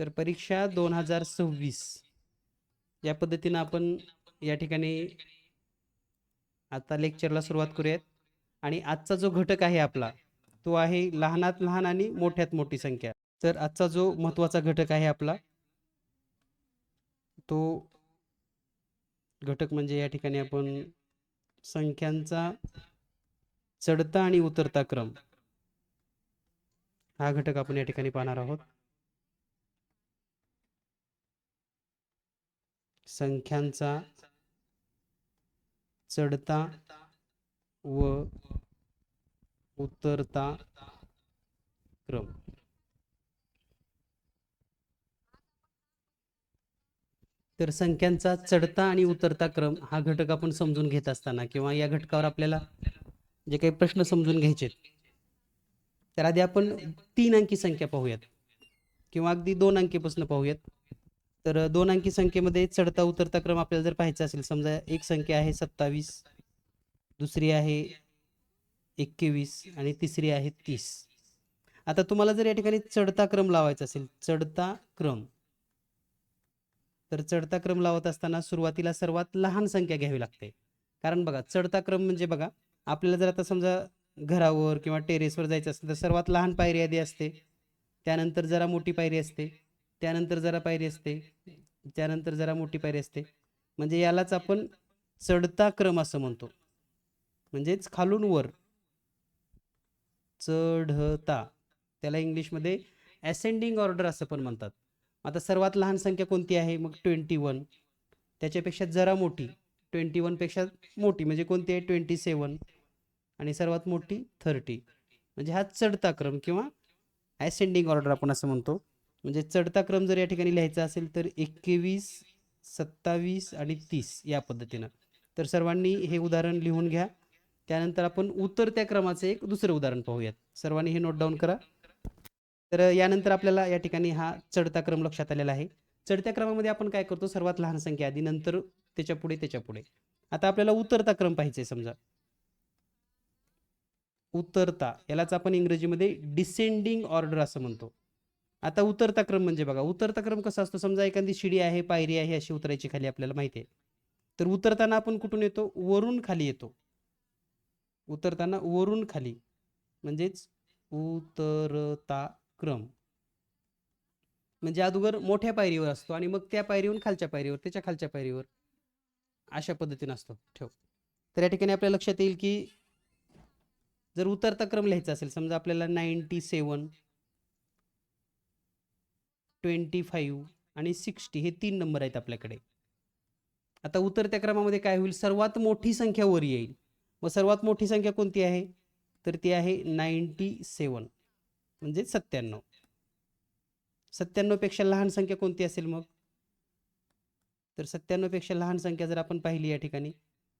तर परीक्षा दोन हजार सव्वीस. या पद्धतीनं आपण या ठिकाणी आता लेक्चरला सुरुवात करूयात. आणि आजचा जो घटक आहे आपला तो आहे लहानात लहान आणि मोठ्यात मोठी संख्या. तर आजचा जो महत्त्वाचा घटक आहे आपला तो घटक म्हणजे या ठिकाणी आपण संख्यांचा चढता आणि उतरता क्रम. हा घटक आपण या ठिकाणी पाहणार आहोत. संख्यांचा चढता व उतरता क्रम. तर संख्यांचा चढता आणि उतरता क्रम हा घटक आपण समजून घेत असताना किंवा या घटकावर आपल्याला जे काही प्रश्न समजून घ्यायचे तर आधी आपण तीन अंकी संख्या पाहूयात किंवा अगदी दोन अंकीपासून पाहूयात. तर दोन अंकी संख्येमध्ये चढता उतरता क्रम आपल्याला जर पाहायचा असेल समजा एक संख्या आहे सत्तावीस दुसरी आहे एकवीस आणि तिसरी आहे तीस. आता तुम्हाला जर या ठिकाणी चढता क्रम लावायचा असेल चढता क्रम तर चढता क्रम लावत असताना सुरुवातीला सर्वात लहान संख्या घ्यावी लागते. कारण बघा चढता क्रम म्हणजे बघा आपल्याला जर आता समजा घरावर किंवा टेरेसवर जायचं असेल तर सर्वात लहान पायरी आधी असते. त्यानंतर जरा मोठी पायरी असते. त्यानंतर जरा पायरी असते. त्यानंतर जरा मोठी पायरी असते. म्हणजे यालाच आपण चढता क्रम असं म्हणतो. म्हणजेच खालून वर. चढता. त्याला इंग्लिशमध्ये असेंडिंग ऑर्डर असं पण म्हणतात. आता सर्वात लहान संख्या कोणती आहे? मग ट्वेंटी वन त्याच्यापेक्षा जरा मोठी. ट्वेंटी वनपेक्षा मोठी. म्हणजे कोणती आहे? ट्वेंटी सेवन आणि सर्वात मोठी थर्टी म्हणजे हा चढता क्रम किंवा ॲसेंडिंग ऑर्डर आपण असं म्हणतो. म्हणजे चढता क्रम जर या ठिकाणी लिहायचा असेल तर एकवीस सत्तावीस आणि तीस या पद्धतीनं. तर सर्वांनी हे उदाहरण लिहून घ्या. त्यानंतर आपण उतरत्या क्रमाचं एक दुसरं उदाहरण पाहूयात. सर्वांनी हे नोट डाऊन करा. तर यानंतर आपल्याला या ठिकाणी हा चढता क्रम लक्षात आलेला आहे. चढत्या क्रमामध्ये आपण काय करतो? सर्वात लहान संख्या आधी नंतर त्याच्या पुढे त्याच्या पुढे. आता आपल्याला उतरता क्रम पाहिजे समजा. उतरता यालाच आपण इंग्रजीमध्ये डिसेंडिंग ऑर्डर असं म्हणतो. आता उतरता क्रम म्हणजे बघा उतरता क्रम कसा असतो? समजा एखादी शिडी आहे पायरी आहे अशी उतरायची खाली आपल्याला माहिती आहे. तर उतरताना आपण कुठून येतो? वरून खाली येतो. उतरताना वरून खाली म्हणजेच उतरता क्रम. म्हणजे अगोदर मोठ्या पायरीवर असतो आणि मग त्या पायरीवरून खालच्या पायरीवर त्याच्या खालच्या पायरीवर अशा पद्धतीने असतो. ठेव. तर या ठिकाणी आपल्या लक्षात येईल की जर उतरता क्रम लिहायचा असेल समजा आपल्याला नाईन्टी सेवन ट्वेंटी फाईव्ह आणि सिक्स्टी हे तीन नंबर आहेत आपल्याकडे. आता उतरत्या क्रमामध्ये काय होईल? सर्वात मोठी संख्या वर येईल. मग सर्वात मोठी संख्या कोणती आहे? तर ती आहे नाईन्टी सेवन म्हणजे सत्त्याण्णव. सत्त्याण्णवपेक्षा लहान संख्या कोणती असेल मग? तर सत्त्याण्णवपेक्षा लहान संख्या जर आपण पाहिली या ठिकाणी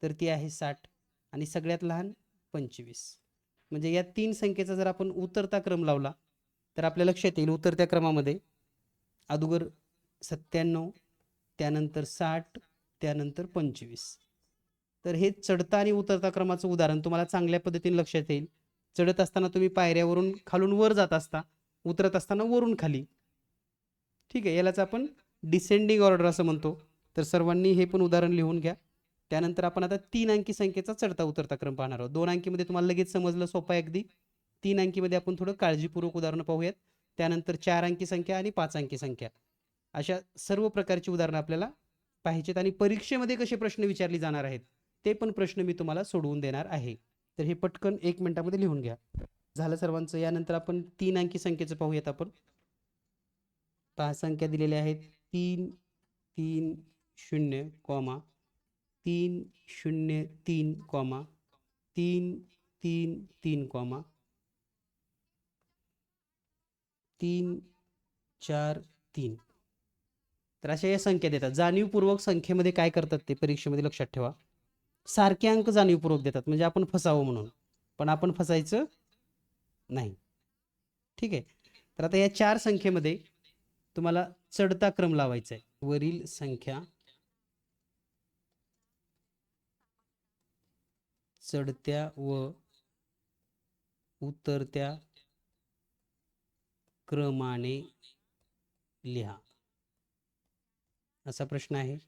तर ती आहे साठ आणि सगळ्यात लहान पंचवीस. म्हणजे या तीन संख्येचा जर आपण उतरता क्रम लावला तर आपल्या लक्षात येईल उतरत्या क्रमामध्ये अगोदर सत्त्याण्णव त्यानंतर साठ त्यानंतर पंचवीस. तर हे चढता आणि उतरता क्रमाचं उदाहरण तुम्हाला चांगल्या पद्धतीने लक्षात येईल. चढत असताना तुम्ही पायऱ्यावरून खालून वर जात असता उतरत असताना वरून खाली. ठीक आहे यालाच आपण डिसेंडिंग ऑर्डर असं म्हणतो. तर सर्वांनी हे पण उदाहरण लिहून घ्या. त्यानंतर आपण आता तीन अंकी संख्येचा चढता उतरता क्रम पाहणार आहोत. दोन अंकीमध्ये तुम्हाला लगेच समजलं सोपं आहे अगदी. तीन अंकीमध्ये आपण थोडं काळजीपूर्वक उदाहरणं पाहूयात. त्यानंतर चार अंकी संख्या आणि पाच अंकी संख्या. अशा सर्व प्रकारची उदाहरणं आपल्याला पाहिजेत आणि परीक्षेमध्ये कसे प्रश्न विचारले जाणार आहेत ते पण प्रश्न मी तुम्हाला सोडवून देणार आहे. तर हे पटकन एक मिनिटामध्ये लिहून घ्या. झालं सर्वांचं. यानंतर आपण तीन अंकी संख्येचं पाहूयात आपण. पहा संख्या दिलेल्या आहेत. तीन तीन शून्य कॉमा. तीन शून्य तीन कॉमा. तीन तीन तीन कॉमा. तीन चार तीन. तर अशा या संख्या देतात. जाणीवपूर्वक संख्येमध्ये काय करतात ते परीक्षेमध्ये लक्षात ठेवा. सारखे अंक जाणीवपूर्वक देतात. म्हणजे आपण फसावं म्हणून. पण आपण फसायचं नाही. ठीक आहे? तर आता या चार संख्येमध्ये तुम्हाला चढता क्रम लावायचा आहे. वरील संख्या चढत्या व उतरत्या क्रमाने लिहा. असा प्रश्न आहे.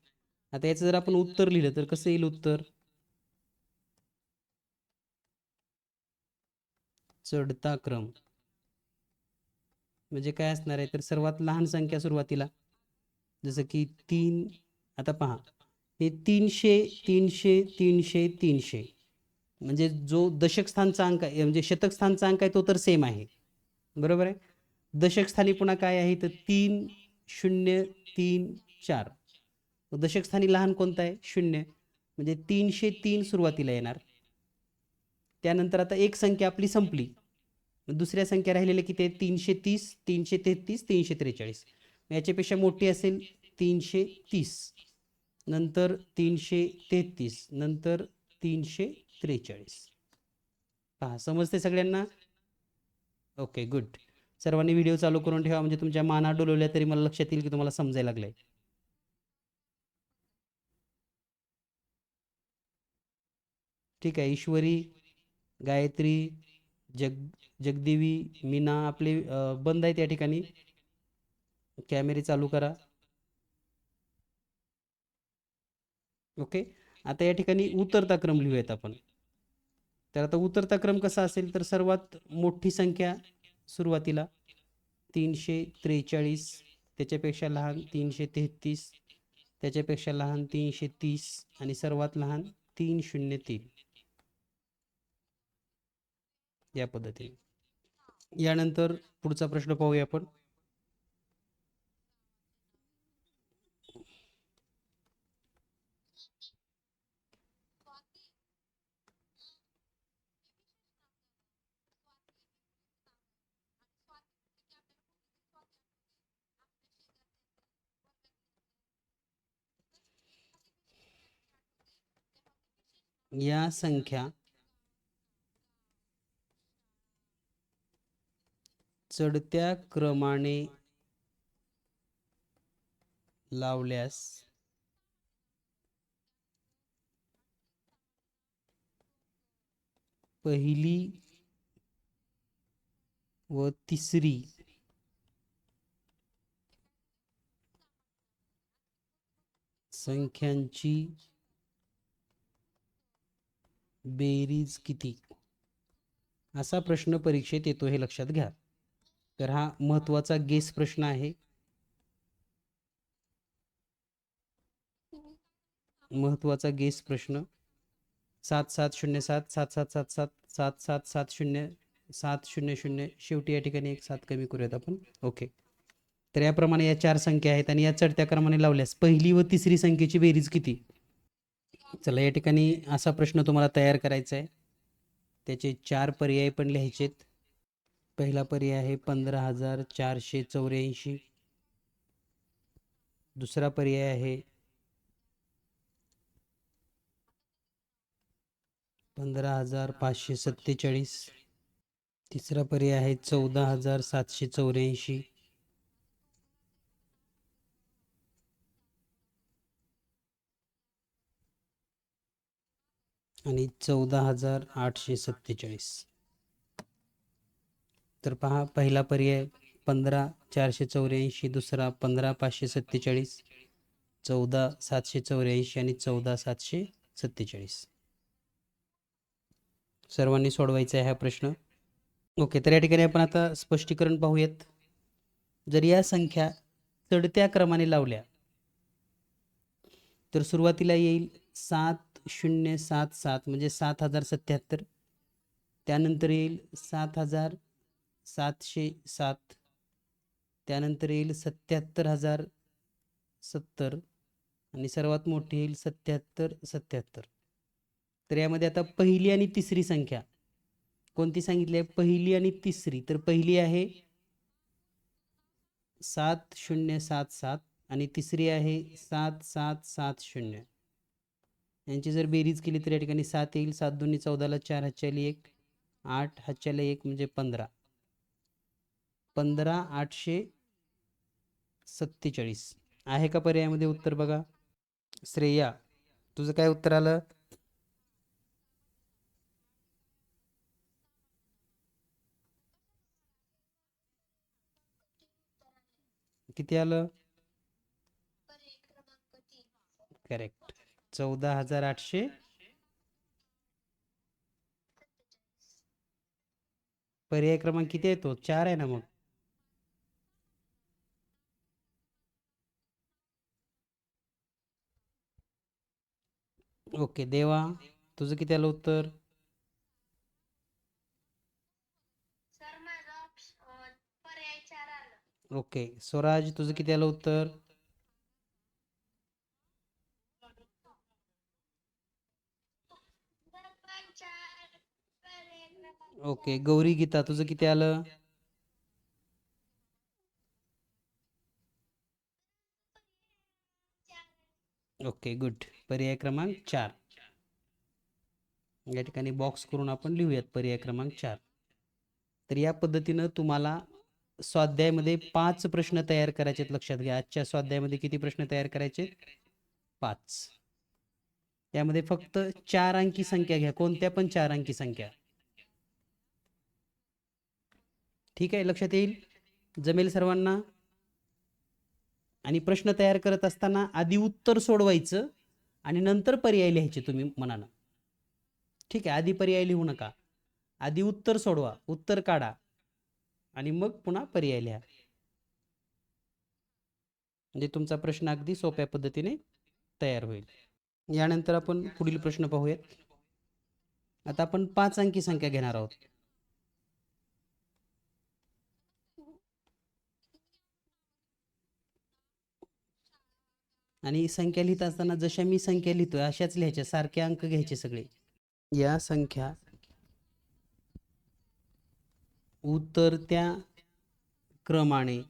आता याचं जर आपण उत्तर लिहिलं तर कसं येईल उत्तर? चढता क्रम. म्हणजे काय असणार आहे? तर सर्वात लहान संख्या सुरुवातीला. जसं की तीन आता पहा. हे तीनशे तीनशे तीनशे तीनशे. म्हणजे जो दशक स्थानचा अंक आहे म्हणजे शतक स्थानचा अंक आहे तो तर सेम आहे. बरोबर आहे? दशकस्थानी पुन्हा काय आहे तर तीन शून्य तीन चार. दशकस्थानी लहान कोणता आहे? शून्य. म्हणजे तीनशे तीन सुरुवातीला येणार. त्यानंतर आता एक संख्या आपली संपली. दुसऱ्या संख्या राहिलेल्या किती आहे तीनशे तीस तीनशे तेहतीस तीनशे त्रेचाळीस. याच्यापेक्षा मोठी असेल तीनशे तीस. नंतर तीनशे तेहतीस नंतर तीनशे त्रेचाळीस. पहा समजते सगळ्यांना? ओके गुड सर्वांनी व्हिडिओ चालू करून ठेवा म्हणजे तुमच्या माना डोलवल्या तरी मला लक्षात येईल की तुम्हाला समजायला लागलंय. ठीक आहे ईश्वरी गायत्री जग जगदेवी मीना आपले बंद आहेत या ठिकाणी. कॅमेरे चालू करा. ओके आता या ठिकाणी उतरता क्रम लिहूयात आपण. तर आता उतरता क्रम कसा असेल तर सर्वात मोठी संख्या सुरुवातीला तीनशे त्रेचाळीस त्याच्यापेक्षा लहान तीनशे तेहतीस त्याच्यापेक्षा लहान तीनशे तीस आणि सर्वात लहान तीन शून्य तीन. या पद्धतीने. यानंतर पुढचा प्रश्न पाहूया आपण. या संख्या चढत्या क्रमाने लावल्यास पहिली व तिसरी संख्यांची बेरीज किती? असा प्रश्न परीक्षेत येतो हे लक्षात घ्या. तर हा महत्त्वाचा गेस प्रश्न आहे. महत्त्वाचा गेस प्रश्न. सात सात शून्य सात सात सात सात सात सात सात सात शून्य सात शून्य शून्य. शेवटी या ठिकाणी एक सात कमी करूयात आपण. ओके तर याप्रमाणे या चार संख्या आहेत आणि या चढत्या क्रमाने लावल्यास पहिली व तिसरी संख्येची बेरीज किती? चला या ठिकाणी असा प्रश्न तुम्हाला तयार करायचा आहे. त्याचे चार पर्याय पण लिहायचेत. पहिला पर्याय आहे पंधरा हजार चारशे चौऱ्याऐंशी. दुसरा पर्याय आहे पंधरा हजार पाचशे सत्तेचाळीस. तिसरा पर्याय आहे चौदा हजार सातशे चौऱ्याऐंशी. आणि चौदा हजार आठशे सत्तेचाळीस. तर पहा पहिला पर्याय पंधरा चारशे चौऱ्याऐंशी दुसरा पंधरा पाचशे सत्तेचाळीस चौदा सातशे चौऱ्याऐंशी आणि चौदा सातशे सत्तेचाळीस. सर्वांनी सोडवायचा आहे हा प्रश्न. ओके तर या ठिकाणी आपण आता स्पष्टीकरण पाहूयात. जर या संख्या चढत्या क्रमाने लावल्या तर सुरुवातीला येईल सात शून्य सात सात म्हणजे सात हजार सत्याहत्तर. त्यानंतर येईल सात हजार सातशे सात. त्यानंतर येईल सत्याहत्तर हजार सत्तर. आणि सर्वात मोठी येईल सत्याहत्तर सत्याहत्तर. तर यामध्ये आता पहिली आणि तिसरी संख्या. कोणती सांगितली आहे? पहिली आणि तिसरी. तर पहिली आहे सात शून्य सात सात आणि तिसरी आहे सात सात सात शून्य. यांची जर बेरीज केली तर या ठिकाणी सात येईल. सात दोन्ही चौदाला चार हातच्याली एक आठ हातच्याला एक म्हणजे पंधरा. पंधरा आठशे सत्तेचाळीस. आहे का पर्यायामध्ये उत्तर बघा? श्रेया तुझं काय उत्तर आलं? किती आलं? करेक्ट चौदा हजार आठशे. पर्याय क्रमांक किती आहे तो? चार आहे ना मग. ओके देवा तुझं किती आलं. उत्तर ओके स्वराज तुझं किती आलं उत्तर पण चार पर्याय क्रमांक ओके गौरी गीता तुझं किती आलं? Okay good. पर्याय क्रमांक चार. या ठिकाणी बॉक्स करून आपण लिहूयात पर्याय क्रमांक चार. तर या पद्धतीनं तुम्हाला स्वाध्यायामध्ये पाच प्रश्न तयार करायचे आहेत लक्षात घ्या. आजच्या स्वाध्यायामध्ये किती प्रश्न तयार करायचे पाच. यामध्ये फक्त चार अंकी संख्या घ्या. कोणत्या पण चार अंकी संख्या. ठीक आहे लक्षात येईल? जमेल सर्वांना? आणि प्रश्न तयार करत असताना आधी उत्तर सोडवायचं आणि नंतर पर्याय लिहायचे तुम्ही मनानं. ठीक आहे आधी पर्याय लिहू नका. आधी उत्तर सोडवा उत्तर काढा आणि मग पुन्हा पर्याय लिहा. म्हणजे तुमचा प्रश्न अगदी सोप्या पद्धतीने तयार होईल. यानंतर आपण पुढील प्रश्न पाहूयात. आता आपण पाच अंकी संख्या घेणार आहोत. आणि संख्या लिहित असताना जशा मी संख्या लिहितोय अशाच लिहायच्या सारखे अंक घ्यायचे सगळे. या संख्या उतरत्या क्रमाने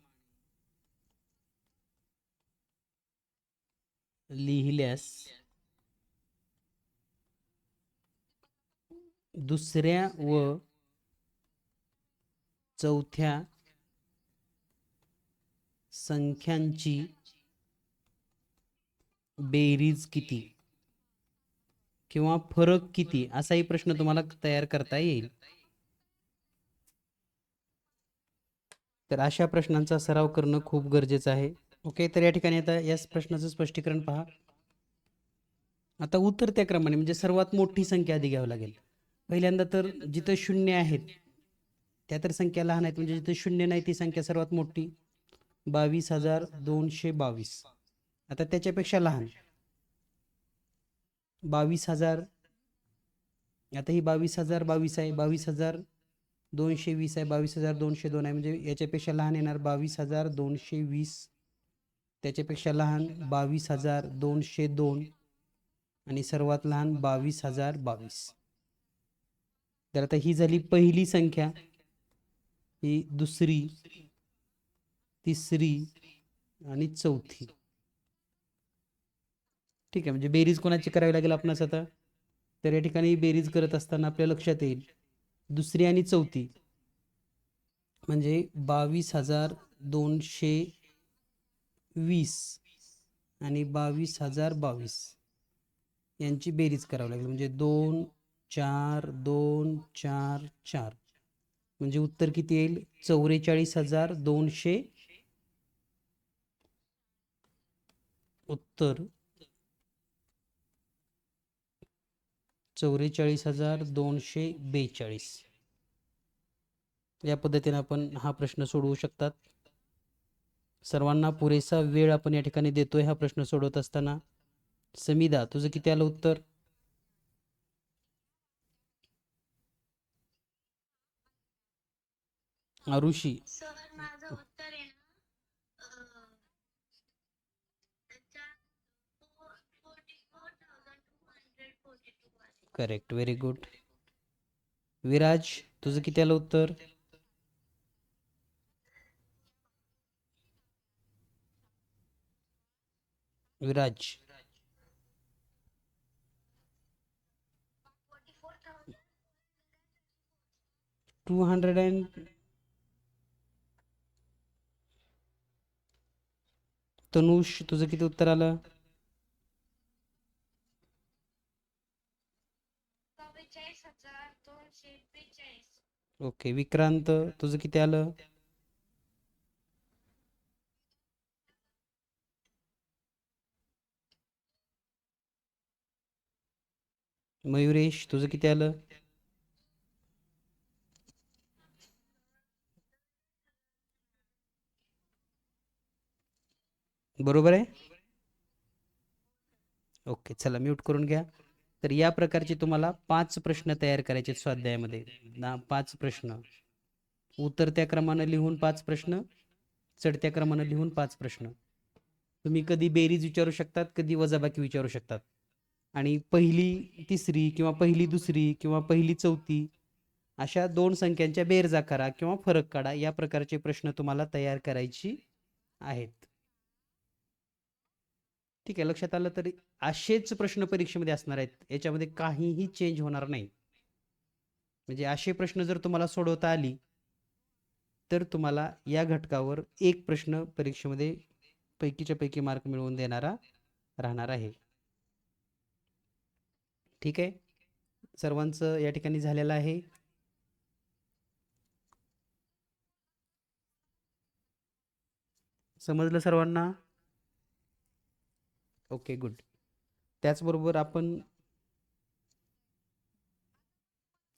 लिहिल्यास दुसऱ्या व चौथ्या संख्यांची बेरीज किती? किंवा फरक किती? असाही प्रश्न तुम्हाला तयार करता येईल. तर अशा प्रश्नांचा सराव करणं खूप गरजेचं आहे. ओके तर या ठिकाणी आता या प्रश्नाचं स्पष्टीकरण पहा. आता उत्तर त्या क्रमाने म्हणजे सर्वात मोठी संख्या आधी घ्यावी लागेल. पहिल्यांदा तर जिथं शून्य आहेत त्या तर संख्या लहान आहेत म्हणजे जिथं शून्य नाही ती संख्या सर्वात मोठी. बावीस हजार दोनशे बावीस. आता त्याच्यापेक्षा लहान. बावीस हजार. आता ही बावीस हजार बावीस आहे बावीस हजार दोनशे वीस आहे बावीस हजार दोनशे दोन आहे. म्हणजे याच्यापेक्षा लहान येणार बावीस हजार दोनशे वीस. त्याच्यापेक्षा लहान बावीस हजार दोनशे दोन. आणि सर्वात लहान बावीस हजार बावीस. तर आता ही झाली पहिली संख्या. ही दुसरी तिसरी आणि चौथी. ठीक आहे म्हणजे बेरीज कोणाची करावी लागेल आपणास आता? तर या ठिकाणी बेरीज करत असताना आपल्या लक्षात येईल. दुसरी आणि चौथी. म्हणजे बावीस हजार दोनशे वीस आणि बावीस हजार बावीस. यांची बेरीज करावी लागेल. म्हणजे दोन चार दोन चार चार. म्हणजे उत्तर किती येईल? चौवेचाळीस हजार दोनशे. उत्तर. चौवेचाळीस हजार दोनशे बेचाळीस. या पद्धतीने आपण हा प्रश्न सोडवू शकतात. सर्वांना पुरेसा वेळ आपण या ठिकाणी देतोय हा प्रश्न सोडवत असताना. समीदा तुझं किती आलं उत्तर? अरुषी सर माझं उत्तर आहे ना अं, त्याच्यात forty four thousand two hundred forty two आहे करेक्ट व्हेरी गुड विराज तुझं किती आलं उत्तर? Viraj two hundred and Tanush तुझं किती उत्तर आलं? ओके विक्रांत तुझं किती आलं? मयुरेश तुझं किती आलं? बरोबर आहे? ओके चला म्यूट करून घ्या. तर या प्रकारचे तुम्हाला पाच प्रश्न तयार करायचे आहेत स्वाध्यायामध्ये. ना पाच प्रश्न. उतरत्या क्रमानं लिहून पाच प्रश्न चढत्या क्रमानं लिहून पाच प्रश्न. तुम्ही कधी बेरीज विचारू शकतात कधी वजाबाकी विचारू शकतात. आणि पहिली तिसरी किंवा पहिली दुसरी किंवा पहिली चौथी अशा दोन संख्यांच्या बेरजा करा किंवा फरक काढा या प्रकारचे प्रश्न तुम्हाला तयार करायची आहेत. ठीक आहे लक्षात आलं तरी असेच प्रश्न परीक्षेमध्ये असणार आहेत याच्यामध्ये काहीही चेंज होणार नाही. म्हणजे असे प्रश्न जर तुम्हाला सोडवता आली तर तुम्हाला या घटकावर एक प्रश्न परीक्षेमध्ये पैकीच्या पैकी मार्क मिळवून देणारा राहणार आहे. ठीक आहे? सर्वांचं या ठिकाणी झालेलं आहे. समजलं सर्वांना? ओके गुड त्याचबरोबर आपण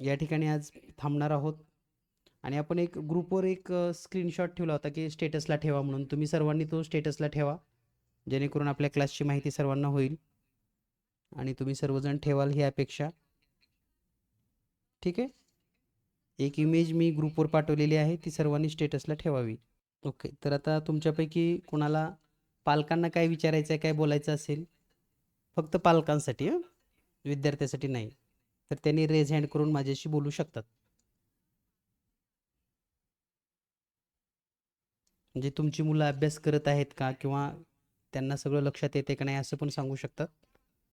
या ठिकाणी आज थांबणार आहोत. आणि आपण एक ग्रुपवर एक स्क्रीनशॉट ठेवला होता की स्टेटसला ठेवा म्हणून. तुम्ही सर्वांनी तो स्टेटसला ठेवा. जेणेकरून आपल्या क्लासची माहिती सर्वांना होईल. आणि तुम्ही सर्वजण ठेवाल ही अपेक्षा. ठीक आहे? एक इमेज मी ग्रुपवर पाठवलेली आहे. ती सर्वांनी स्टेटसला ठेवावी. ओके तर आता तुमच्यापैकी कोणाला पालकांना काय विचारायचं आहे काय बोलायचं असेल फक्त पालकांसाठी विद्यार्थ्यासाठी नाही. तर त्यांनी रेज हँड करून माझ्याशी बोलू शकतात. म्हणजे तुमची मुलं अभ्यास करत आहेत का? किंवा त्यांना सगळं लक्षात येते का नाही असं पण सांगू शकतात?